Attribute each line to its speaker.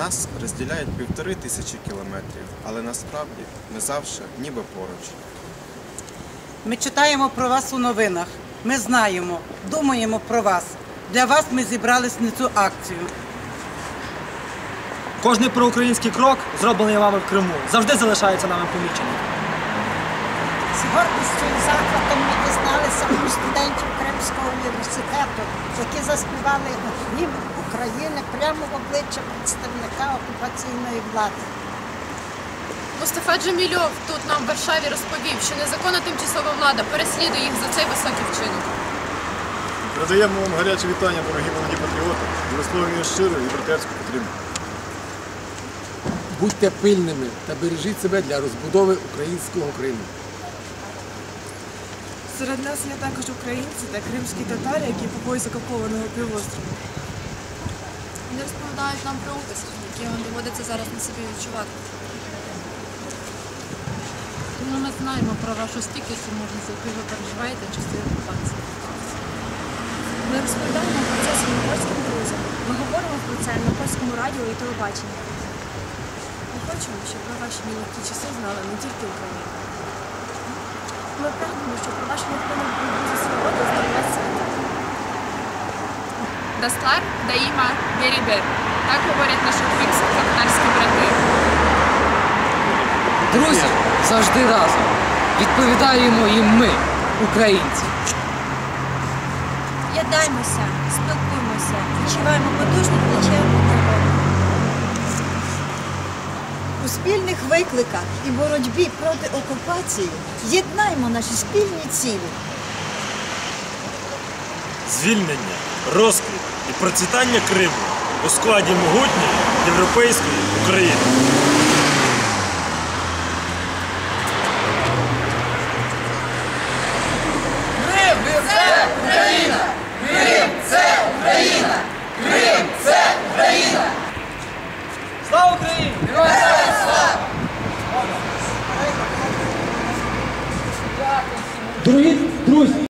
Speaker 1: Нас розділяють півтори тисячі кілометрів, але насправді ми завжди ніби поруч.
Speaker 2: Ми читаємо про вас у новинах. Ми знаємо, думаємо про вас. Для вас ми зібрались на цю акцію.
Speaker 3: Кожний проукраїнський крок, зроблений вами в Криму, завжди залишається нами поміченим.
Speaker 4: З гордістю і захватом ми дізналися про студентів Кримського університету, які заспівали гімн України прямо в обличчя представника окупаційної влади.
Speaker 5: Мустафа Джамільов тут нам в Варшаві розповів, що незаконна тимчасова влада переслідує їх за цей високий вчинок.
Speaker 6: Передаємо вам гаряче вітання, дорогі молоді патріоти, і висловлюємо щиру і братерську підтримку.
Speaker 7: Будьте пильними та бережіть себе для розбудови українського Криму.
Speaker 8: Серед нас є також українці та кримські татари, які походять з окупованого півострова.
Speaker 5: Вони розповідають нам про утиски, які вам доводиться зараз на собі відчувати.
Speaker 9: Ну, ми знаємо про вашу стійкість і мужність, яку ви переживаєте часи окупації.
Speaker 10: Ми розповідаємо про це своїм польським друзям. Ми говоримо про це на польському радіо і телебаченні.
Speaker 8: Ми хочемо, щоб про ваші нелегкі часи знали не тільки Україна.
Speaker 10: Ми прагнемо, щоб про вашу невпинну боротьбу за свободу знав весь світ.
Speaker 5: Дастлар Даїма Берібер. Так говорять наші татарські брати.
Speaker 11: Друзі, завжди разом. Відповідаємо їм ми, українці.
Speaker 10: Єднаймося, спілкуємося, відчуваємо потужне плече
Speaker 4: У спільних викликах і боротьбі проти окупації єднаймо наші спільні цілі.
Speaker 12: звільнення, розквіт і процвітання Криму у складі могутньої європейської України.
Speaker 3: Слава Україні!
Speaker 7: Дорогі друзі!